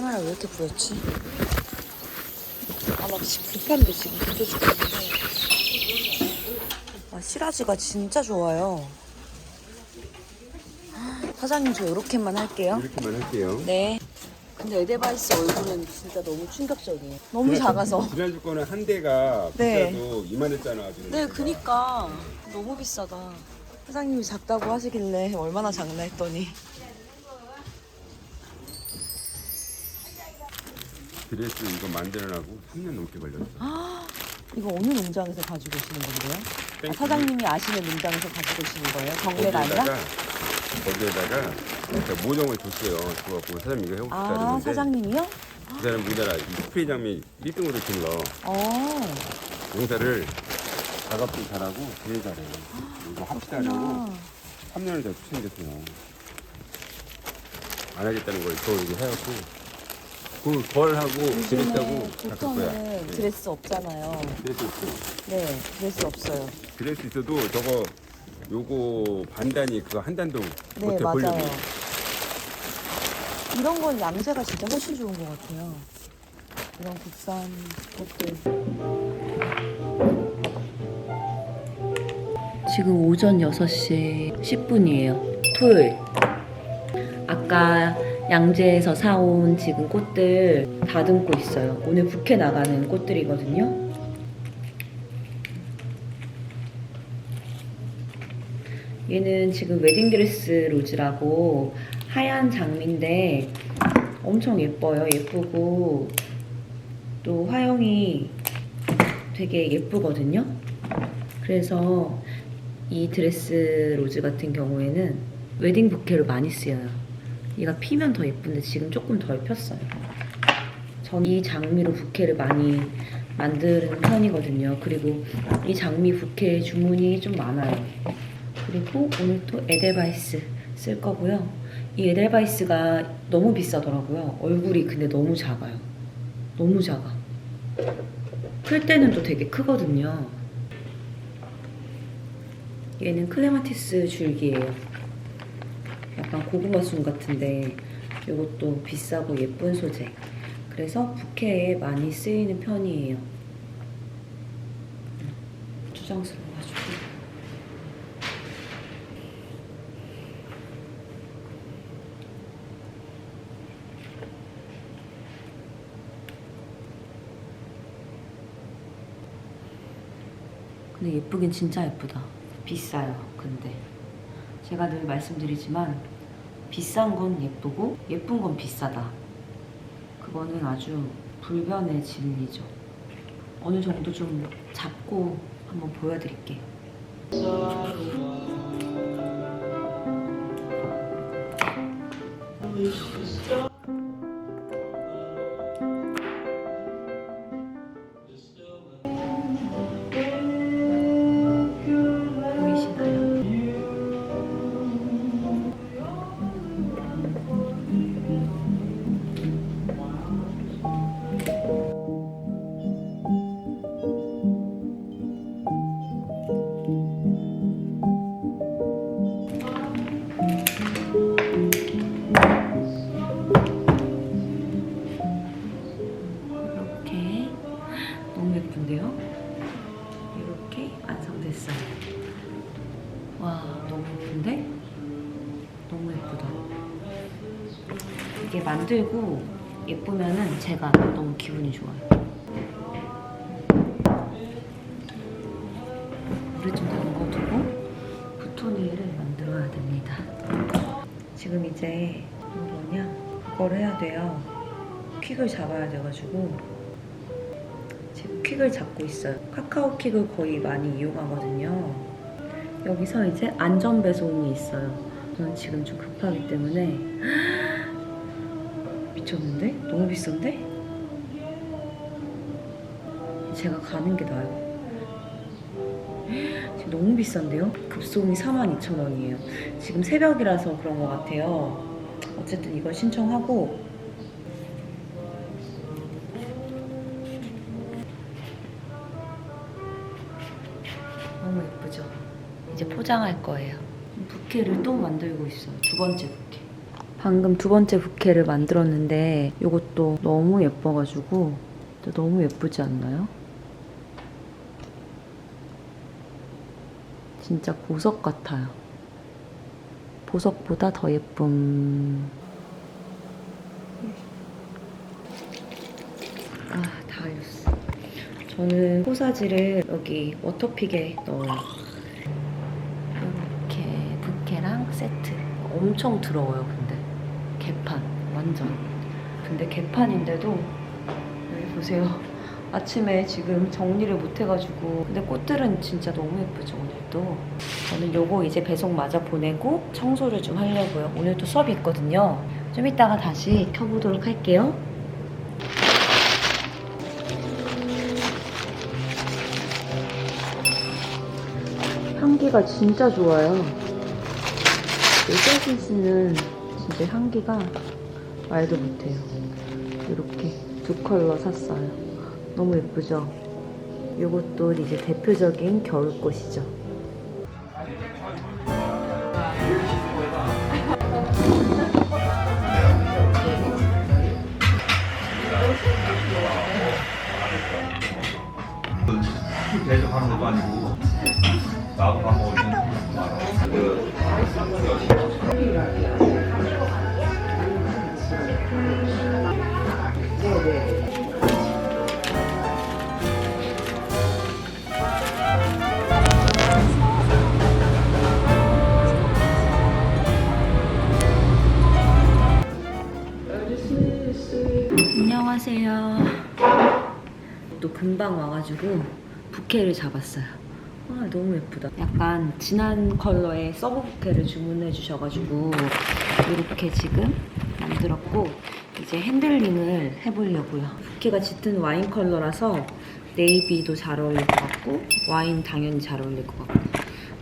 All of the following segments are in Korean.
카메라 왜 이렇게 부었지? 아, 나 지금 급한데 지금 급해 죽겠는데. 아, 시라지가 진짜 좋아요. 사장님, 저 이렇게만 할게요. 이렇게만 할게요. 네. 근데 에데바이스 얼굴은 진짜 너무 충격적이에요. 너무 작아서. 지난주 거는 한 대가 네. 비싸도 이만했잖아. 지금. 네, 그니까 너무 비싸다. 사장님이 작다고 하시길래 얼마나 작나 했더니 드레스 이거 만들어라고 3년 넘게 걸렸어. 이거 어느 농장에서 가지고 오시는 건데요? 아, 땡- 사장님이 아시는 농장에서 가지고 오시는 거예요? 경매가 아니라? 거기에다가 거기에다가 그러니까 모종을 줬어요. 줘갖고 사장님 이거 해보고 아, 싶다는데 사장님이요? 그 사람 우리나라 이 스프레이 장미 1등으로 질러 어, 농사를 작업도 잘하고 제일 잘해. 이거 합시다 하려고 아, 3년을 더 추천했어요. 안 하겠다는 걸저 이거 해갖고 그 걸하고 드레스하고 요즘에 다 보통은. 네. 드레스 없잖아요. 드레스 있어. 네, 드레스 없어요. 드레스 있어도 저거 요거 반단이 그거 한 단도 네, 못해 맞아요. 보려고. 이런 건 양재가 진짜 훨씬 좋은 것 같아요. 이런 국산 것들. 지금 오전 6시 10분이에요. 토요일. 아까 양재에서 사온 지금 꽃들 다듬고 있어요. 오늘 부케 나가는 꽃들이거든요. 얘는 지금 웨딩드레스 로즈라고 하얀 장미인데 엄청 예뻐요. 예쁘고 또 화형이 되게 예쁘거든요. 그래서 이 드레스 로즈 같은 경우에는 웨딩 부케로 많이 쓰여요. 얘가 피면 더 예쁜데 지금 조금 덜 폈어요. 전 이 장미로 부케를 많이 만드는 편이거든요. 그리고 이 장미 부케 주문이 좀 많아요. 그리고 오늘 또 에델바이스 쓸 거고요. 이 에델바이스가 너무 비싸더라고요. 얼굴이 근데 너무 작아요. 너무 작아. 클 때는 또 되게 크거든요. 얘는 클레마티스 줄기예요. 약간 고구마 순 같은데 이것도 비싸고 예쁜 소재. 그래서 부케에 많이 쓰이는 편이에요. 주장스러워가지고. 근데 예쁘긴 진짜 예쁘다. 비싸요, 근데. 제가 늘 말씀드리지만, 비싼 건 예쁘고, 예쁜 건 비싸다. 그거는 아주 불변의 진리죠. 어느 정도 좀 잡고 한번 보여드릴게요. 됐어요. 와 너무 예쁜데? 너무 예쁘다. 이게 만들고 예쁘면은 제가 너무 기분이 좋아요. 물에 좀 담궈두고 붓토니를 만들어야 됩니다. 지금 이제 뭐냐 그걸 해야 돼요. 퀵을 잡아야 돼가지고 지금 퀵을 잡고 있어요. 카카오 퀵을 거의 많이 이용하거든요. 여기서 이제 안전 배송이 있어요. 저는 지금 좀 급하기 때문에 미쳤는데? 너무 비싼데? 제가 가는 게 나아요. 지금 너무 비싼데요? 급송이 42,000원이에요. 지금 새벽이라서 그런 것 같아요. 어쨌든 이걸 신청하고 포장할 거예요. 부케를 또 만들고 있어요. 두 번째 부케. 방금 두 번째 부케를 만들었는데 이것도 너무 예뻐가지고 진짜 너무 예쁘지 않나요? 진짜 보석 같아요. 보석보다 더 예쁨. 아, 다 알렸어. 저는 포사지를 여기 워터픽에 넣어요. 이렇게 부케랑 세트. 엄청 더러워요, 근데. 개판. 완전. 근데 개판인데도 여기 보세요. 아침에 지금 정리를 못 해가지고 근데 꽃들은 진짜 너무 예쁘죠 오늘도 저는 요거 이제 배송 마저 보내고 청소를 좀 하려고요 오늘도 수업이 있거든요 좀 이따가 다시 켜보도록 할게요 향기가 진짜 좋아요 에센스는 진짜 향기가 말도 못해요 이렇게 두 컬러 샀어요 너무 예쁘죠? 이것도 이제 대표적인 겨울꽃이죠. 대접하는 것도 아니고 나도 밥 먹으면 안녕하세요. 또 금방 와가지고 부케를 잡았어요. 와 너무 예쁘다. 약간 진한 컬러의 서브 부케를 주문해 주셔가지고 이렇게 지금 만들었고 이제 핸들링을 해보려고요. 부케가 짙은 와인 컬러라서 네이비도 잘 어울릴 것 같고 와인 당연히 잘 어울릴 것 같고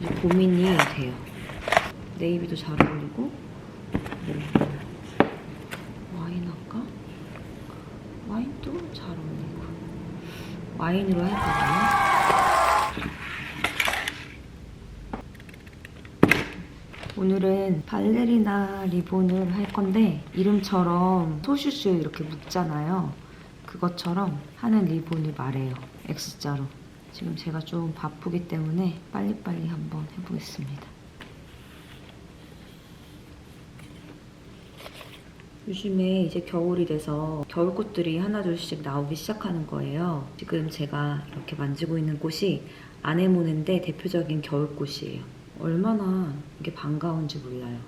이제 고민이 돼요. 네이비도 잘 어울리고 뭐 와인 할까? 와인도 잘 어울리고 와인으로 해볼까요? 오늘은 발레리나 리본을 할 건데 이름처럼 소슈슈 이렇게 묶잖아요 그것처럼 하는 리본을 말해요 X자로 지금 제가 좀 바쁘기 때문에 빨리빨리 한번 해보겠습니다 요즘에 이제 겨울이 돼서 겨울꽃들이 하나둘씩 나오기 시작하는 거예요. 지금 제가 이렇게 만지고 있는 꽃이 아네모네인데 대표적인 겨울꽃이에요. 얼마나 이게 반가운지 몰라요.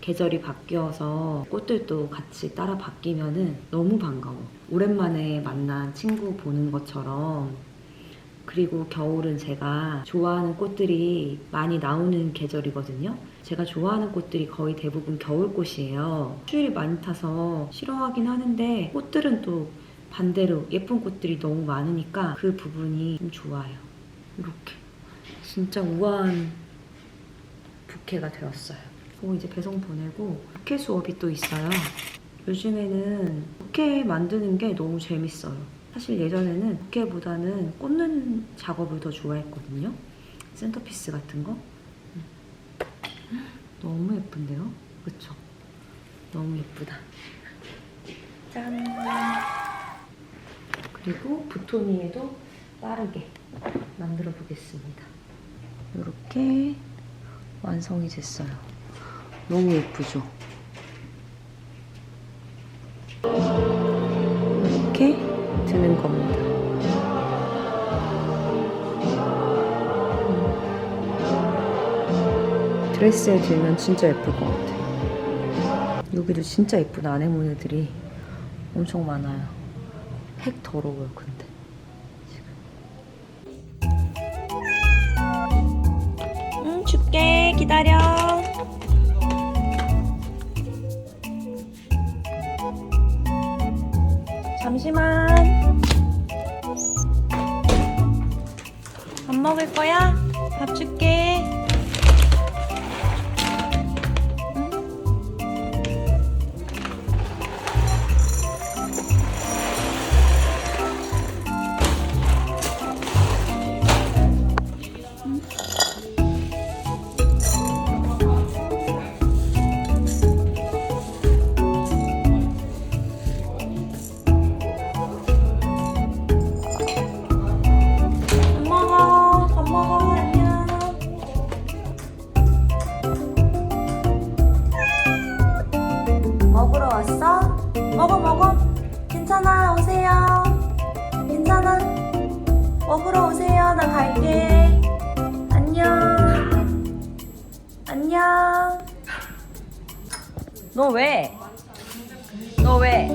계절이 바뀌어서 꽃들도 같이 따라 바뀌면은 너무 반가워. 오랜만에 만난 친구 보는 것처럼 그리고 겨울은 제가 좋아하는 꽃들이 많이 나오는 계절이거든요. 제가 좋아하는 꽃들이 거의 대부분 겨울꽃이에요. 추위를 많이 타서 싫어하긴 하는데 꽃들은 또 반대로 예쁜 꽃들이 너무 많으니까 그 부분이 좀 좋아요. 이렇게 진짜 우아한 부케가 되었어요. 오 이제 배송 보내고 부케 수업이 또 있어요. 요즘에는 부케 만드는 게 너무 재밌어요. 사실 예전에는 부케보다는 꽂는 작업을 더 좋아했거든요. 센터피스 같은 거. 너무 예쁜데요? 그쵸? 너무 예쁘다. 짠! 그리고 부토니에도 빠르게 만들어 보겠습니다. 이렇게 완성이 됐어요. 너무 예쁘죠? 이렇게 드는 겁니다. 드레스에 들면 진짜 예쁠 것 같아. 여기도 진짜 예쁜 아내모네들이 엄청 많아요. 핵 더러워요, 근데. 기다려. 잠시만. 밥 먹을 거야? 먹으러 오세요 나 갈게 안녕 안녕 너 왜? 너 왜?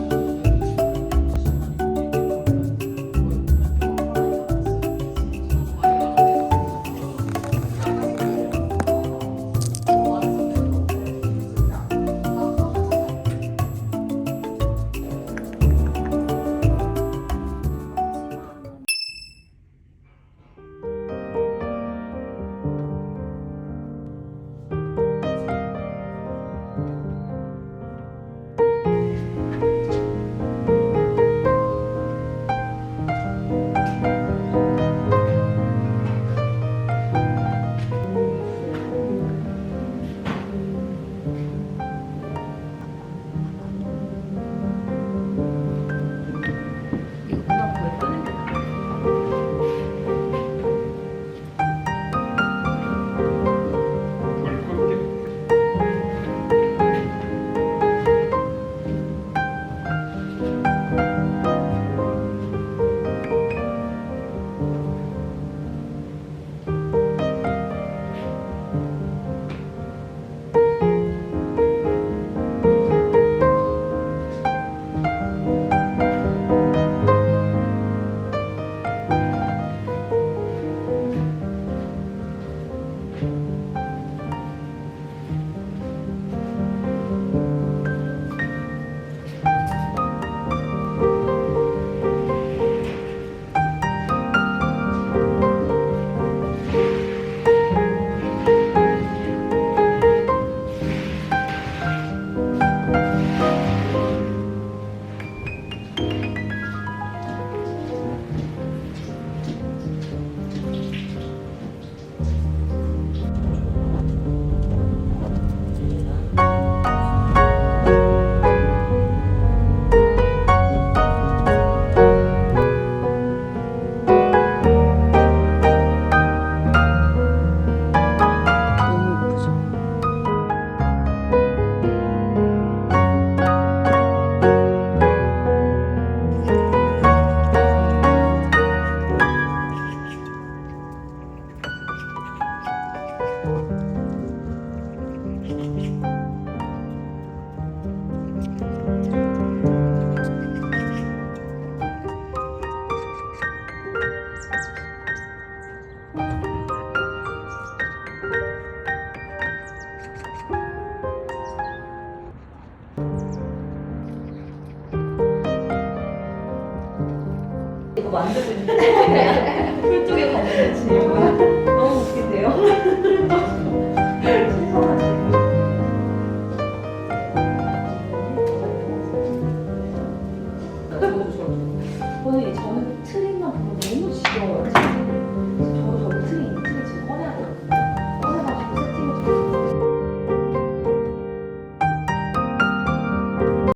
이거 만들고 있는데. 풀 쪽에 가면 지금